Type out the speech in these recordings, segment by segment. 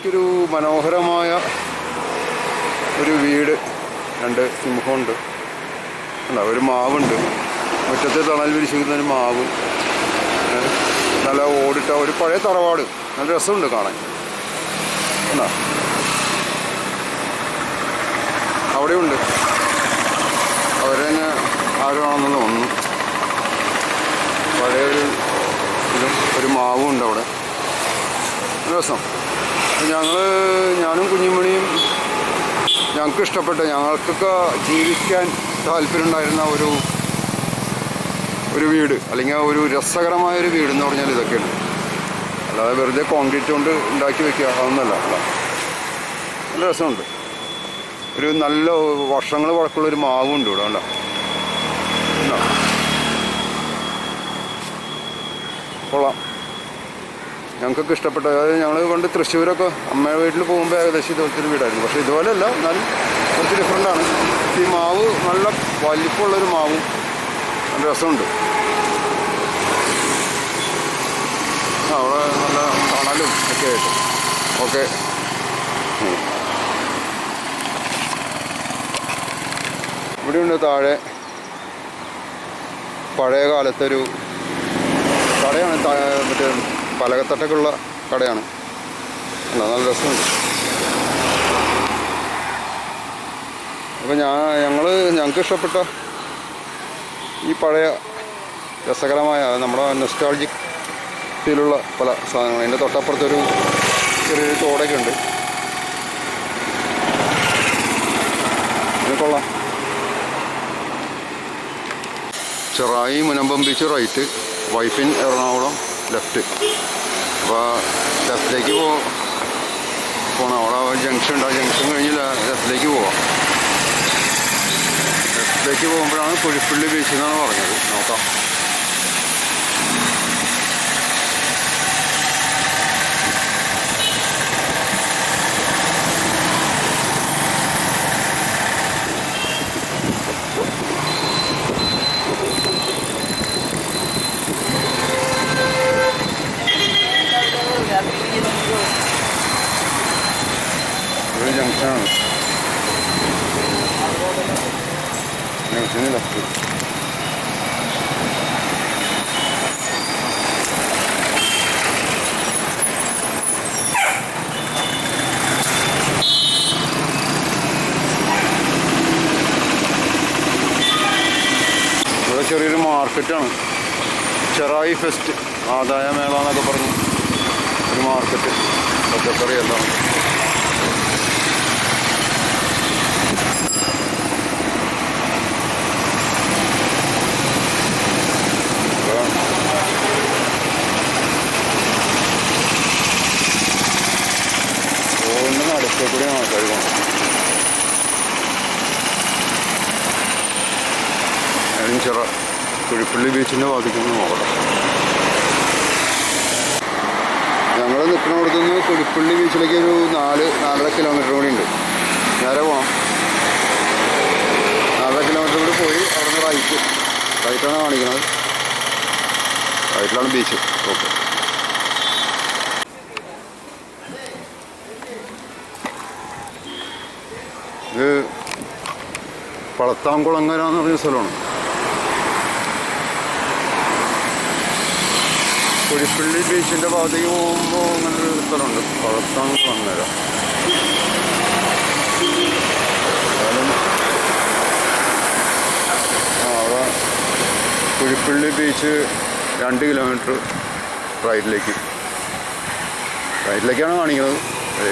ശരിക്കൊരു മനോഹരമായ ഒരു വീട് രണ്ട് സിംഹമുണ്ട്. അല്ല ഒരു മാവുണ്ട്. മുറ്റത്തെ തണൽ വിരിച്ചിരിക്കുന്ന ഒരു മാവ്. നല്ല ഓടിട്ട ഒരു പഴയ തറവാട്. നല്ല രസമുണ്ട് കാണാൻ. എന്നാ അവിടെയുണ്ട്. അവരെ തന്നെ ആരാണെന്ന് ഒന്നും പഴയൊരു ഇതും ഒരു മാവും ഉണ്ട് അവിടെ രസം. ഞങ്ങൾ ഞാനും കുഞ്ഞുമണിയും ഞങ്ങൾക്ക് ഇഷ്ടപ്പെട്ട ഞങ്ങൾക്കൊക്കെ ജീവിക്കാൻ താല്പര്യമുണ്ടായിരുന്ന ഒരു ഒരു വീട് അല്ലെങ്കിൽ ഒരു രസകരമായൊരു വീട് എന്ന് പറഞ്ഞാൽ ഇതൊക്കെയാണ്. അല്ലാതെ വെറുതെ കോൺക്രീറ്റ് കൊണ്ട് ഉണ്ടാക്കി വെക്കുക അതൊന്നല്ല അല്ല നല്ല രസമുണ്ട്. ഒരു നല്ല വർഷങ്ങൾ വഴക്കുള്ള ഒരു മാവുണ്ട് ഇവിടെ അല്ല കൊള്ളാം. ഞങ്ങൾക്കൊക്കെ ഇഷ്ടപ്പെട്ട അതായത് ഞങ്ങൾ പണ്ട് തൃശ്ശൂരൊക്കെ അമ്മയുടെ വീട്ടിൽ പോകുമ്പോൾ ഏകദേശം ഇതുപോലത്തെ ഒരു വീടായിരുന്നു. പക്ഷേ ഇതുപോലെയല്ല എന്നാലും കുറച്ച് ഡിഫറെന്റാണ് ഈ മാവ് നല്ല വലിപ്പമുള്ളൊരു മാവും. നല്ല രസമുണ്ട്. അവിടെ നല്ല തണലും ഒക്കെ ആയിട്ട്. ഓക്കെ. ഇവിടെയുണ്ട് താഴെ പഴയ കാലത്തൊരു കടയാണ് മറ്റേ പലകത്തട്ടൊക്കെ ഉള്ള കടയാണ് നല്ല രസമുണ്ട്. അപ്പോൾ ഞാൻ ഞങ്ങൾ ഞങ്ങൾക്ക് ഇഷ്ടപ്പെട്ട ഈ പഴയ രസകരമായ നമ്മുടെ നെസ്റ്റാൾജിക് ഫീലുള്ള പല സാധനങ്ങൾ അതിന്റെ തൊട്ടപ്പുറത്തൊരു ചെറിയൊരു തോടൊക്കെ ഉണ്ട്. കൊള്ളാം. ചെറായി മുനമ്പം ബീച്ച് റൈറ്റ് വൈഫിൻ എറണാകുളം ലെഫ്റ്റ് അപ്പോൾ ലെഫ്റ്റിലേക്ക് പോ പോകണം അവിടെ ജംഗ്ഷൻ ഉണ്ട്. ആ ജംഗ്ഷൻ കഴിഞ്ഞ് ലെഫ്റ്റിലേക്ക് പോവാം. ലെഫ്റ്റിലേക്ക് പോകുമ്പോഴാണ് കുഴിപ്പള്ളി ബീച്ച് എന്നാണ് പറഞ്ഞത്. നോക്കാം ഒരു ജംഗ്ഷനാണ് ജംഗ്ഷന് ലെഫ്റ്റ് ഇവിടെ ചെറിയൊരു മാർക്കറ്റാണ് ചെറായി ഫെസ്റ്റ് ആദായ മേള എന്നൊക്കെ പറഞ്ഞു. ഒരു മാർക്കറ്റ് പച്ചക്കറി ബീച്ചിനെ ബാധിക്കുന്നു നോക്കണം ഞങ്ങൾ നിൽക്കുന്നിടത്തു നിന്ന് കുഴിപ്പള്ളി ബീച്ചിലേക്ക് ഒരു നാല് നാലര കിലോമീറ്റർ കൂടി ഉണ്ട്. നേരെ പോകണം നാലര കിലോമീറ്റർ കൂടി പോയി അവിടെ നിന്ന് റൈറ്റ് റൈറ്റാണ് കാണിക്കുന്നത്. റൈറ്റിലാണ് ബീച്ച് ഓക്കെ ഇത് പളത്താംകുളങ്ങര എന്ന് പറഞ്ഞ സ്ഥലമാണ്. കുഴിപ്പള്ളി ബീച്ചിന്റെ ഭാഗത്തേക്ക് പോകുമ്പോൾ അങ്ങനൊരു സ്ഥലമുണ്ട്. പഴത്താണ് അവിടെ കുഴിപ്പള്ളി ബീച്ച് രണ്ട് കിലോമീറ്റർ റൈറ്റിലേക്ക് റൈറ്റിലേക്കാണ് കാണിക്കുന്നത്.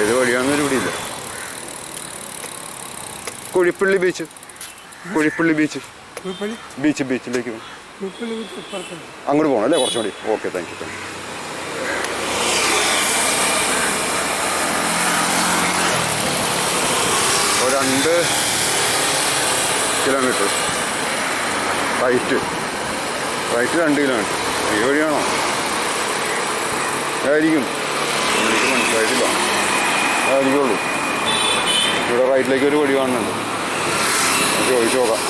ഏത് വഴിയാണെന്നൊരു പിടിയില്ല. Kuzhippilly beach Kuzhippilly beach beach ബീച്ചിലേക്ക് പോകും അങ്ങോട്ട് പോകണം അല്ലേ? കുറച്ചും കൂടി okay thank you thank you രണ്ട് കിലോമീറ്റർ റൈറ്റ് റൈറ്റ് രണ്ട് കിലോമീറ്റർ ഈ വഴിയാണോ? ആയിരിക്കും എനിക്ക് മനസ്സിലായിട്ടില്ല. അതായിരിക്കുള്ളൂ. ഇവിടെ റൈറ്റിലേക്ക് ഒരു വഴി കാണുന്നുണ്ട്. ചോദിച്ചു നോക്കാം.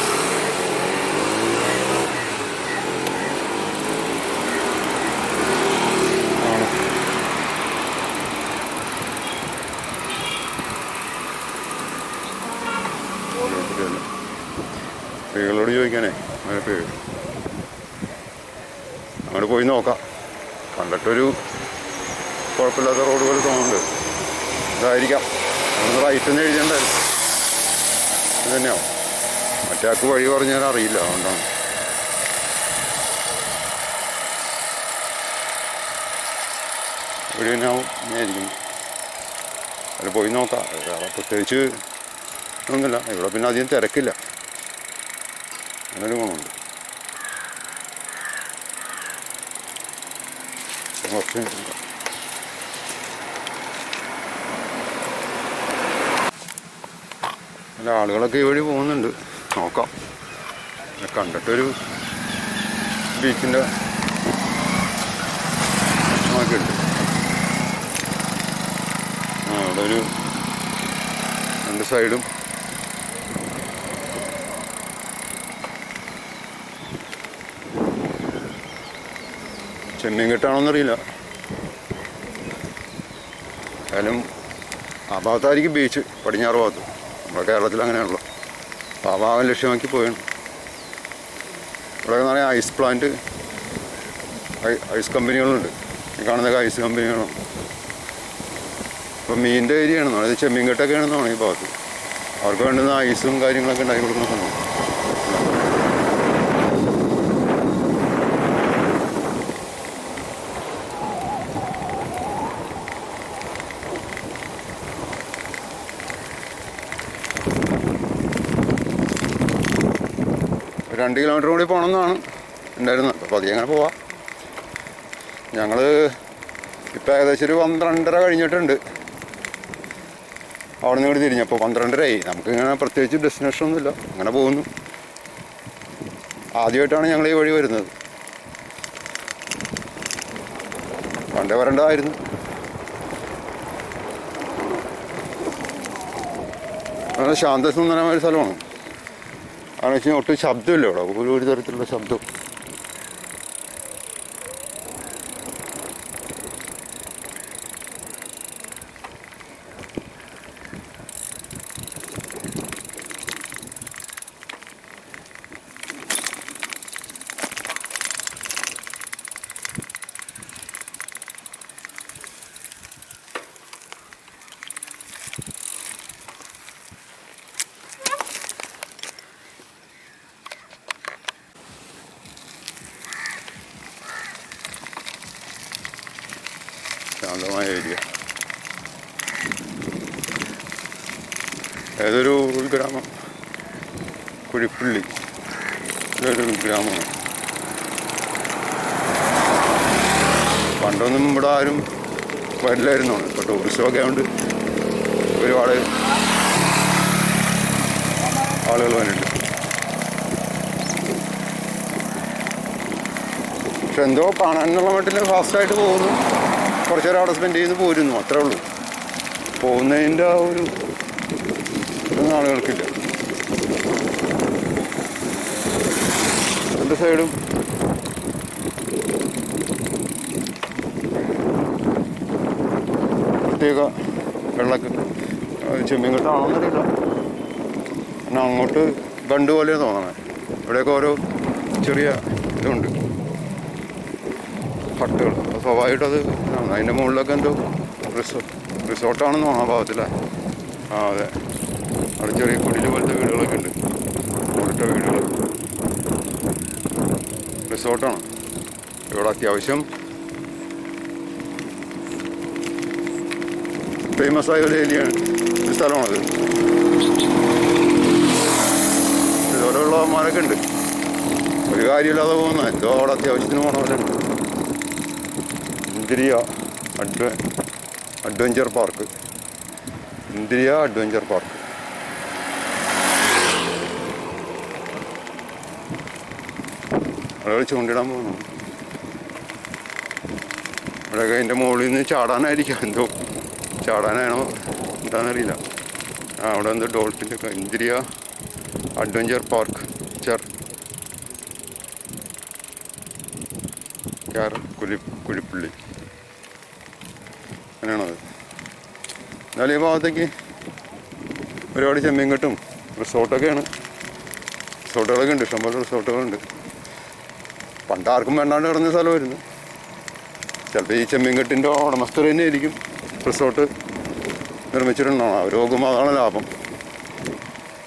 സ്ത്രീകളോട് ചോദിക്കാനേ അങ്ങനെ പേര്. അങ്ങോട്ട് പോയി നോക്കാം. കണ്ടിട്ടൊരു കുഴപ്പമില്ലാത്ത റോഡ് പോലെ തോന്നുന്നുണ്ട്. ഇതായിരിക്കാം. നമ്മൾ റൈറ്റ് എന്ന് എഴുതിയിട്ടുണ്ടായിരുന്നു. ഇത് തന്നെയാവും. മറ്റേ ആൾക്ക് വഴി പറഞ്ഞാൽ അറിയില്ല അതുകൊണ്ടാണ്. ഇവിടെ തന്നെയാവും ഇങ്ങനെയായിരിക്കും അതിൽ പോയി നോക്കാം. വേറെ പ്രത്യേകിച്ച് ഒന്നുമില്ല. ഇവിടെ പിന്നെ അധികം തിരക്കില്ല. അങ്ങനൊരു അല്ല ആളുകളൊക്കെ ഈ വഴി പോകുന്നുണ്ട്. നോക്കാം. കണ്ടിട്ടൊരു ബീച്ചിന്റെ ഉണ്ട് ആ അവിടെ ഒരു രണ്ട് സൈഡും ചെമ്മീൻ കിട്ടാണോന്നറിയില്ല ഏതായാലും ആ ഭാഗത്തായിരിക്കും ബീച്ച് പടിഞ്ഞാറ് ഭാഗത്ത്. നമ്മുടെ കേരളത്തിൽ അങ്ങനെയാണല്ലോ. അപ്പോൾ ആ ഭാഗം ലക്ഷ്യമാക്കി പോയാണ് ഇവിടെ എന്ന് ഐസ് പ്ലാന്റ് ഐസ് കമ്പനികളുണ്ട്. ഈ കാണുന്ന ഐസ് കമ്പനികളാണ്. അപ്പോൾ മീനിന്റെ ഏരിയയാണ്. അതായത് ചെമ്മീൻ കെട്ടൊക്കെയാണെന്നാണ് ഈ ഭാഗത്ത്. അവർക്ക് വേണ്ടുന്ന ഐസും കാര്യങ്ങളൊക്കെ ഉണ്ടാക്കി കൊടുക്കുന്ന സമയം രണ്ട് കിലോമീറ്റർ കൂടി പോകണമെന്നാണ് ഉണ്ടായിരുന്നത് അപ്പോൾ പതിയെ അങ്ങനെ പോവാം. ഞങ്ങൾ ഇപ്പം ഏകദേശം ഒരു പന്ത്രണ്ടര കഴിഞ്ഞിട്ടുണ്ട്. അവിടെ നിന്ന് ഇവിടെ തിരിഞ്ഞപ്പോൾ പന്ത്രണ്ടരയായി. നമുക്ക് ഇങ്ങനെ പ്രത്യേകിച്ച് ഡെസ്റ്റിനേഷൻ ഒന്നുമില്ല. അങ്ങനെ പോകുന്നു. ആദ്യമായിട്ടാണ് ഞങ്ങൾ ഈ വഴി വരുന്നത്. പണ്ടേ വരേണ്ടതായിരുന്നു. നല്ല ശാന്തസുന്ദരമായ ഒരു സ്ഥലമാണ്. കാരണം വെച്ചാൽ ഒട്ടും ശബ്ദമില്ല ഇവിടെ ഒരു തരത്തിലുള്ള ശബ്ദം. ഏതൊരു ഉൾഗ്രാമം കുഴിപ്പുള്ളി. ഇതൊരു ഉൾഗ്രാമമാണ് പണ്ടൊന്നും ഇവിടെ ആരും വരില്ലായിരുന്നു. ഇപ്പോൾ ടൂറിസ്റ്റൊക്കെ ആയതുകൊണ്ട് ഒരുപാട് ആളുകൾ വന്നിട്ടുണ്ട്. പക്ഷെ എന്തോ കാണാനുള്ള മട്ടിൽ ഫാസ്റ്റായിട്ട് പോകുന്നു. കുറച്ചേരം അവിടെ സ്പെൻഡ് ചെയ്ത് പോരുന്നു. അത്രേ ഉള്ളൂ. പോകുന്നതിന്റെ ആ ഒരു ഇതൊന്നും ആളുകൾക്കില്ല രണ്ട് സൈഡും. പ്രത്യേക വെള്ളക്ക് ചെമ്മീൻ കെട്ടാണെന്നറിയില്ല എന്നാൽ അങ്ങോട്ട് ബണ്ട് പോലെ തോന്നണേ. ഇവിടെയൊക്കെ ഓരോ ചെറിയ ഇതുണ്ട്. ഹട്ടുകൾ. അപ്പോൾ സ്വാഭാവികമായിട്ടും അത് ഇതാണ്. അതിന്റെ മുകളിലൊക്കെ എന്തോ റിസോ റിസോർട്ടാണെന്ന് തോന്നാൻ ആ ഭാഗത്തിലെ. ആ അതെ. അവിടെ ചെറിയ കുടിൽ പോലത്തെ വീടുകളൊക്കെ ഉണ്ട്. ഒരിട്ട വീടുകൾ. റിസോർട്ടാണ്. ഇവിടെ അത്യാവശ്യം ഫേമസ് ആയ ഒരു ഏരിയയാണ് ഒരു സ്ഥലമാണത്. ഇതുപോലെയുള്ളവന്മാരൊക്കെ ഉണ്ട്. ഒരു കാര്യമില്ലാതെ പോകുന്ന. എന്തോ അവിടെ അത്യാവശ്യത്തിന് പോലെ ഇന്ദ്രിയ അഡ്വ adventure park. Indriya adventure park. ആളുകൾ ചൂണ്ടിടാൻ പോകുന്നു ഇവിടെയൊക്കെ അതിന്റെ മുകളിൽ നിന്ന് ചാടാനായിരിക്കും. എന്തോ ചാടാനാണോ എന്താണെന്നറിയില്ല ആ അവിടെ എന്തോ ഡോൾഫിന്റെ ഇന്ദ്രിയ അഡ്വഞ്ചർ പാർക്ക് ചർ. കാർ കുലി കുലിപ്പുള്ളി. അങ്ങനെയാണത്. എന്നാലും ഈ ഭാഗത്തേക്ക് ഒരുപാട് ചെമ്മീൻ കെട്ടും റിസോർട്ടൊക്കെയാണ്. റിസോർട്ടുകളൊക്കെ ഉണ്ട് ഇഷ്ടംപോലെ റിസോർട്ടുകളുണ്ട്. പണ്ട് ആർക്കും വേണ്ടാണ്ട് കിടന്ന സ്ഥലമായിരുന്നു. ചിലപ്പോൾ ഈ ചെമ്മീൻകെട്ടിന്റെ ഉടമസ്ഥർ തന്നെ ആയിരിക്കും റിസോർട്ട് നിർമ്മിച്ചിട്ടുണ്ടാവും അവർ നോക്കുമ്പോൾ അതാണ് ലാഭം.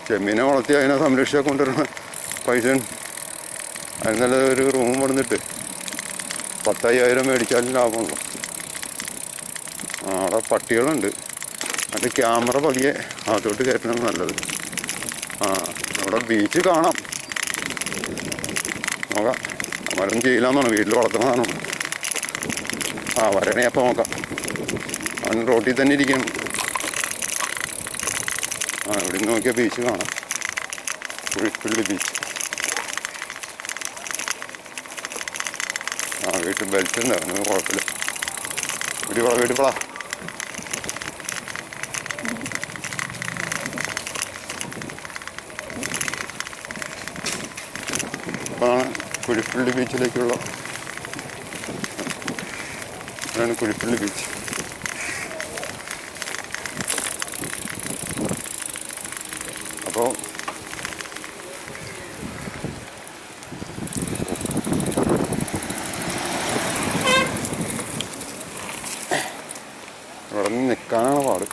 ചെമ്മീനെ വളർത്തി അതിനെ സംരക്ഷിച്ച കൊണ്ടുവരുന്ന പൈസ അതിന് നല്ല ഒരു റൂം വന്നിട്ട് പത്തയ്യായിരം മേടിച്ചാലും ലാഭമുള്ളൂ. അവിടെ പട്ടികളുണ്ട്. അത് ക്യാമറ പതിയെ അതോട്ട് കയറ്റണം നല്ലത്. ആ അവിടെ ബീച്ച് കാണാം. നോക്കാം. മരം ചെയ്യില്ലാന്നാണ് വീട്ടിൽ വളർത്തുന്നതാണ് ആ വരണേ അപ്പം നോക്കാം. അവൻ റോട്ടിൽ തന്നെ ഇരിക്കണം ആ ഇവിടെ നിന്ന് നോക്കിയാൽ ബീച്ച് കാണാം കുഴിപ്പള്ളി ബീച്ച് ആ വീട്ടിൽ ബെൽറ്റ് ഉണ്ടായിരുന്നു കുഴപ്പമില്ല. വീട്ടിൽ പോളാ വീട്ടിൽ പോളാ അതാണ് കുഴിപ്പള്ളി ബീച്ചിലേക്കുള്ള ഇതാണ് കുഴിപ്പള്ളി ബീച്ച്. അപ്പോൾ ഇവിടെ നിന്ന് നിൽക്കാനാണ് പാട്.